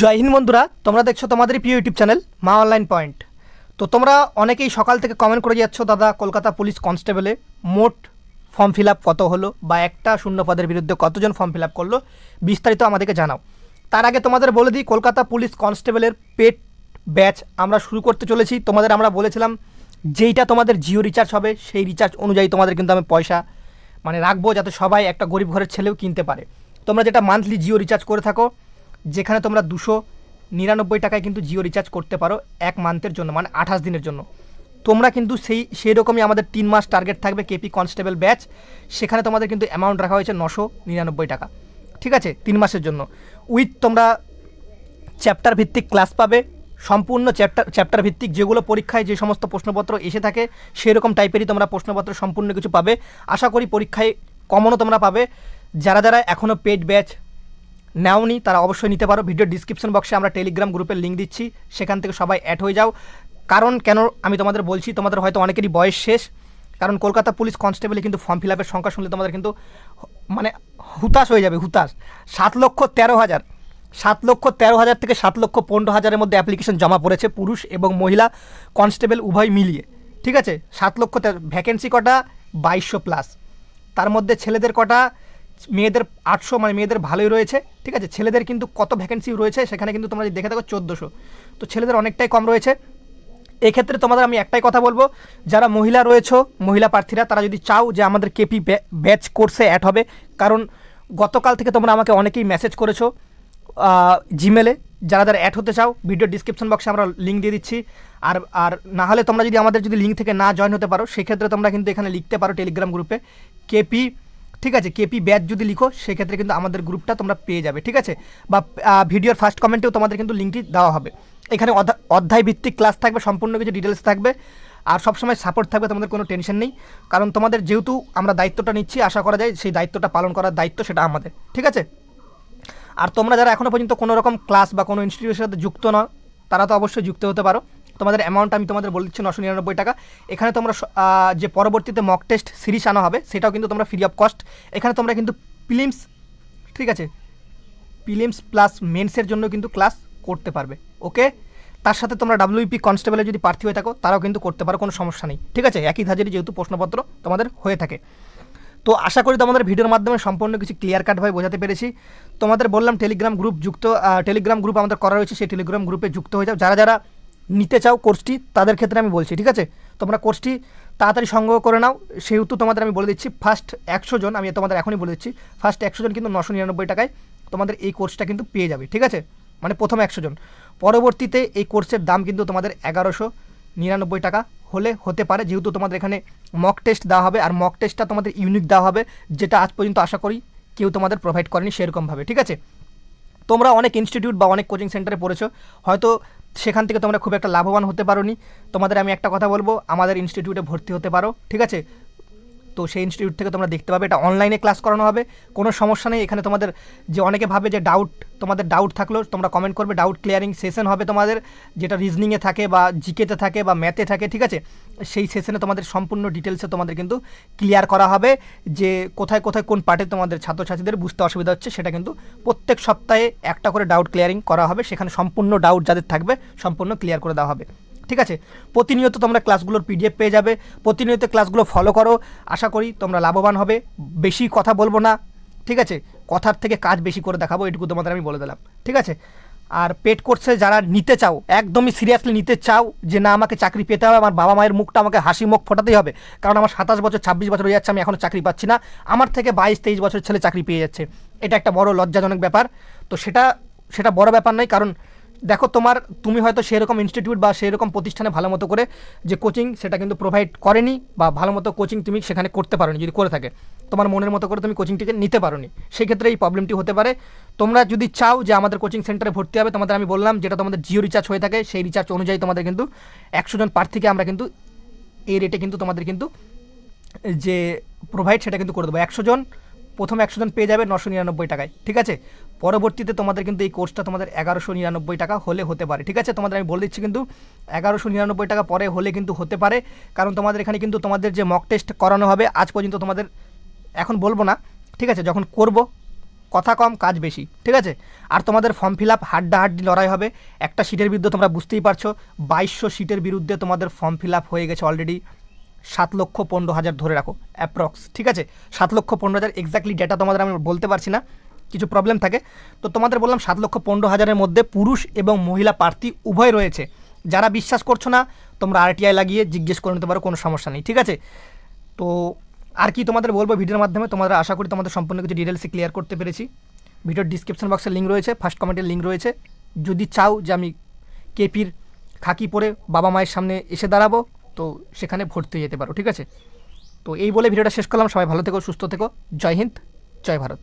জয় হিন্দ বন্ধুরা, তোমরা দেখছ তোমাদের প্রিয় YouTube channel Maa online point. তো তোমরা অনেকেই সকাল থেকে কমেন্ট করে যাচ্ছ, দাদা, কলকাতা পুলিশ কনস্টেবলে মোট ফর্ম ফিল আপ কত হলো? বা একটা শূন্য পদের বিরুদ্ধে কতজন ফর্ম ফিল আপ করল? বিস্তারিত আমাদেরকে জানাও। তার আগে তোমাদের বলে দিই, কলকাতা পুলিশ কনস্টেবলের পেট ব্যাচ আমরা শুরু করতে চলেছি। তোমাদের আমরা বলেছিলাম, যেইটা তোমাদের জিও রিচার্জ হবে, সেই রিচার্জ অনুযায়ী তোমাদের কিন্তু আমি পয়সা মানে রাখব যাতে সবাই একটা গরিব ঘরের ছেলেও কিনতে পারে। তোমরা যেটা মান্থলি জিও রিচার্জ করে থাকো যেখানে তোমরা দুশো নিরানব্বই টাকায় কিন্তু জিও রিচার্জ করতে পারো এক মান্থের জন্য মানে আঠাশ দিনের জন্য। তোমরা কিন্তু সেই সেই রকমই আমাদের তিন মাস টার্গেট থাকবে কেপি কনস্টেবল ব্যাচ। সেখানে তোমাদের কিন্তু অ্যামাউন্ট রাখা হয়েছে নশো নিরানব্বই টাকা। ঠিক আছে? তিন মাসের জন্য। উইথ তোমরা চ্যাপ্টার ভিত্তিক ক্লাস পাবে। সম্পূর্ণ চ্যাপ্টার চ্যাপ্টার ভিত্তিক যেগুলো পরীক্ষায় যে সমস্ত প্রশ্নপত্র এসে থাকে, সেরকম টাইপেরই তোমরা প্রশ্নপত্র সম্পূর্ণ কিছু পাবে। আশা করি পরীক্ষায় কমনও তোমরা পাবে। যারা যারা এখনও পেড ব্যাচ নেওনি তারা অবশ্যই নিতে পারো। ভিডিও ডিসক্রিপশন বক্সে আমরা টেলিগ্রাম গ্রুপের লিঙ্ক দিচ্ছি, সেখান থেকে সবাই অ্যাড হয়ে যাও। কারণ কেন আমি তোমাদের বলছি, তোমাদের হয়তো অনেকেরই বয়স শেষ। কারণ কলকাতা পুলিশ কনস্টেবলে কিন্তু ফর্ম ফিল আপের সংখ্যা শুনলে তোমাদের কিন্তু মানে হুতাশ হয়ে যাবে, হুতাশ। সাত লক্ষ তেরো হাজার। সাত লক্ষ তেরো হাজার থেকে সাত লক্ষ পনেরো হাজারের মধ্যে অ্যাপ্লিকেশন জমা পড়েছে পুরুষ এবং মহিলা কনস্টেবল উভয় মিলিয়ে। ঠিক আছে? সাত লক্ষ ভ্যাকেন্সি কটা? বাইশশো প্লাস তার মধ্যে ছেলেদের কটা? মেয়েদের আটশো মানে মেয়েদের ভালোই রয়েছে, ঠিক আছে? ছেলেদের কিন্তু কত ভ্যাকেন্সি রয়েছে সেখানে কিন্তু তোমরা যদি দেখে থাকো চোদ্দোশো। তো ছেলেদের অনেকটাই কম রয়েছে। এক্ষেত্রে তোমাদের আমি একটাই কথা বলব, যারা মহিলা রয়েছো, মহিলা প্রার্থীরা, তারা যদি চাও যে আমাদের কেপি ব্যাচ কোর্সে অ্যাড হবে, কারণ গতকাল থেকে তোমরা আমাকে অনেকেই মেসেজ করেছ জিমেলে যারা যারা অ্যাড হতে চাও ভিডিও ডিসক্রিপশন বক্সে আমরা লিঙ্ক দিয়ে দিচ্ছি। আর আর না হলে তোমরা যদি আমাদের যদি লিঙ্ক থেকে না জয়েন হতে পারো, সেক্ষেত্রে তোমরা কিন্তু এখানে লিখতে পারো টেলিগ্রাম গ্রুপে কেপি ঠিক আছে কেপি ব্যাচ যদি লিখো, সেক্ষেত্রে কিন্তু আমাদের গ্রুপটা তোমরা পেয়ে যাবে, ঠিক আছে? বা ভিডিওর ফার্স্ট কমেন্টেও তোমাদের কিন্তু লিঙ্কটি দেওয়া হবে। এখানে অধ্যা- অধ্যায় ভিত্তিক ক্লাস থাকবে, সম্পূর্ণ কিছু ডিটেলস থাকবে, আর সবসময় সাপোর্ট থাকবে, তোমাদের কোনো টেনশন নেই। কারণ তোমাদের যেহেতু আমরা দায়িত্বটা নিচ্ছি, আশা করা যায় সেই দায়িত্বটা পালন করার দায়িত্ব সেটা আমাদের, ঠিক আছে? আর তোমরা যারা এখনও পর্যন্ত কোনো রকম ক্লাস বা কোনো ইনস্টিটিউটের সাথে যুক্ত নও, তারা তো অবশ্যই যুক্ত হতে পারো। তোমাদের অ্যামাউন্ট আমি তোমাদের বলে দিচ্ছি নশো নিরানব্বই টাকা। এখানে তোমরা যে পরবর্তীতে মক টেস্ট সিরিজ আনা হবে, সেটাও কিন্তু তোমরা ফ্রি অফ কস্ট এখানে তোমরা কিন্তু ফিলিমস ঠিক আছে? প্রিলিমস প্লাস মেন্সের জন্য কিন্তু ক্লাস করতে পারবে ওকে তার সাথে তোমরা ডাব্লিউপি কনস্টেবলে যদি প্রার্থী হয়ে থাকো, তারাও কিন্তু করতে পারো, কোনো সমস্যা নেই, ঠিক আছে? একই ধাজেরই যেহেতু প্রশ্নপত্র তোমাদের হয়ে থাকে। তো আশা করি তোমাদের ভিডিওর মাধ্যমে সম্পূর্ণ কিছু ক্লিয়ার কাটভাবে বোঝাতে পেরেছি। তোমাদের বললাম টেলিগ্রাম গ্রুপ যুক্ত টেলিগ্রাম গ্রুপ আমাদের করা রয়েছে, সেই টেলিগ্রাম গ্রুপে যুক্ত হয়ে যাও। যারা যারা নিতে চাও কোর্সটি, তাদের ক্ষেত্রে আমি বলছি, ঠিক আছে? তোমরা কোর্সটি তাড়াতাড়ি সংগ্রহ করে নাও। সেহেতু তোমাদের আমি বলে দিচ্ছি, ফার্স্ট একশো জন, আমি তোমাদের এখনই বলে দিচ্ছি, ফার্স্ট একশো জন কিন্তু নশো নিরানব্বই টাকায় তোমাদের এই কোর্সটা কিন্তু পেয়ে যাবে, ঠিক আছে? মানে প্রথম একশো জন। পরবর্তীতে এই কোর্সের দাম কিন্তু তোমাদের এগারোশো নিরানব্বই টাকা হলে হতে পারে, যেহেতু তোমাদের এখানে মক টেস্ট দেওয়া হবে, আর মক টেস্টটা তোমাদের ইউনিক দেওয়া হবে, যেটা আজ পর্যন্ত আশা করি কেউ তোমাদের প্রোভাইড করেনি সেরকমভাবে, ঠিক আছে? তোমরা অনেক ইনস্টিটিউট বা অনেক কোচিং সেন্টারে পড়েছো, হয়তো সেখান থেকে তোমরা খুব একটা লাভবান হতে পারো তোমাদের আমি একটা কথা বলব, আমাদের ইনস্টিটিউটে ভর্তি হতে পারো, ঠিক আছে? তো সেই ইনস্টিটিউট থেকে তোমরা দেখতে পাবে। এটা অনলাইনে ক্লাস করানো হবে। কোনো সমস্যা নেই। এখানে তোমাদের যে অনেকে ভাবে যে ডাউট তোমাদের ডাউট থাকলেও তোমরা কমেন্ট করবে। ডাউট ক্লিয়ারিং সেশন হবে তোমাদের, যেটা রিজনিংয়ে থাকে বা জিকেতে থাকে বা ম্যাথে থাকে, ঠিক আছে? সেই সেশনে তোমাদের সম্পূর্ণ ডিটেলসে তোমাদের কিন্তু ক্লিয়ার করা হবে যে কোথায় কোথায়, কোন পার্টে তোমাদের ছাত্রছাত্রীদের বুঝতে অসুবিধা হচ্ছে, সেটা কিন্তু প্রত্যেক সপ্তাহে একটা করে ডাউট ক্লিয়ারিং করা হবে। সেখানে সম্পূর্ণ ডাউট যাদের থাকবে, সম্পূর্ণ ক্লিয়ার করে দেওয়া হবে। ঠিক আছে? প্রতিনিয়ত তোমরা ক্লাসগুলোর পিডিএফ পেয়ে যাবে। প্রতিনিয়ত ক্লাসগুলো ফলো করো। আশা করি তোমরা লাভবান হবে। বেশি কথা বলব না। ঠিক আছে? কথার থেকে কাজ বেশি করে দেখাবো। এটুকু তোমাদের আমি বলে দিলাম। ঠিক আছে? আর পেড কোর্সে যারা নিতে চাও, একদমই সিরিয়াসলি নিতে চাও যে না, আমাকে চাকরি পেতে হবে, আমার বাবা মায়ের মুখটা আমাকে হাসি মুখ ফোটাতেই হবে। কারণ আমার সাতাশ বছর, ছাব্বিশ বছর হয়ে যাচ্ছে, আমি এখনও চাকরি পাচ্ছি না। আমার থেকে বাইশ, তেইশ বছর ছেলে চাকরি পেয়ে যাচ্ছে। এটা একটা বড় লজ্জাজনক ব্যাপার। তো সেটা সেটা বড় ব্যাপার নয়, কারণ দেখো, তোমার, তুমি হয়তো সেরকম ইনস্টিটিউট বা সেরকম প্রতিষ্ঠানে ভালো মতো করে যে কোচিং সেটা কিন্তু প্রোভাইড করেনি বা ভালো মতো কোচিং তুমি সেখানে করতে পারোনি, যদি করে থাকে। তোমার মনের মতো করে তুমি কোচিংটিকে নিতে পারো পারোনি। সেক্ষেত্রে এই প্রবলেমটি হতে পারে। তোমরা যদি চাও যে আমাদের কোচিং সেন্টারে ভর্তি হবে, তোমাদের আমি বললাম যেটা তোমাদের জিও রিচার্জ হয়ে থাকে, সেই রিচার্জ অনুযায়ী তোমাদের কিন্তু একশো জন প্রার্থীকে আমরা কিন্তু এই রেটে কিন্তু তোমাদের কিন্তু যে প্রোভাইড সেটা কিন্তু করে দেবো। একশো জন প্রথম একশো জন পেয়ে যাবে নশো নিরানব্বই টাকায়, ঠিক আছে? পরবর্তীতে তোমাদের কিন্তু এই কোর্সটা তোমাদের এগারোশো নিরানব্বই টাকা হলে হতে পারে, ঠিক আছে? তোমাদের আমি বলে দিচ্ছি কিন্তু এগারোশো নিরানব্বই টাকা পরে হলে কিন্তু হতে পারে, কারণ তোমাদের এখানে কিন্তু তোমাদের যে মক টেস্ট করানো হবে, আজ পর্যন্ত তোমাদের, এখন বলব না, ঠিক আছে? যখন করব, কথা কম, কাজ বেশি, ঠিক আছে? আর তোমাদের ফর্ম ফিল আপ হাড্ডাহাড্ডি লড়াই হবে, একটা সিটের বিরুদ্ধে তোমরা বুঝতেই পারছ, বাইশশো সিটের বিরুদ্ধে তোমাদের ফর্ম ফিল আপ হয়ে গেছে অলরেডি সাত লক্ষ পনেরো হাজার ধরে রাখো অ্যাপ্রক্স ঠিক আছে? সাত লক্ষ পনেরো হাজার এক্স্যাক্টলি ডেটা তোমাদের আমি বলতে পারছি না, কিছু প্রবলেম থাকে। তো তোমাদের বললাম সাত লক্ষ পনেরো হাজারের মধ্যে পুরুষ এবং মহিলা প্রার্থী উভয় রয়েছে। যারা বিশ্বাস করছ না, তোমরা আরটিআই লাগিয়ে জিজ্ঞেস করে নিতে পারো, কোনো সমস্যা নেই, ঠিক আছে? তো আর কি তোমাদের বলব ভিডিওর মাধ্যমে, তোমাদের আশা করি তোমাদের সম্পূর্ণ কিছু ডিটেলসে ক্লিয়ার করতে পেরেছি। ভিডিওর ডিসক্রিপশন বক্সের লিঙ্ক রয়েছে ফার্স্ট কমেন্টের লিঙ্ক রয়েছে। যদি চাও যে আমি কেপির খাকি পরে বাবা মায়ের সামনে এসে দাঁড়াবো তো সেখানে ভর্তি হয়ে যেতে পারো, ঠিক আছে? তো এই বলে ভিডিওটা শেষ করলাম। সবাই ভালো থেকো, সুস্থ থেকো। জয় হিন্দ, জয় ভারত।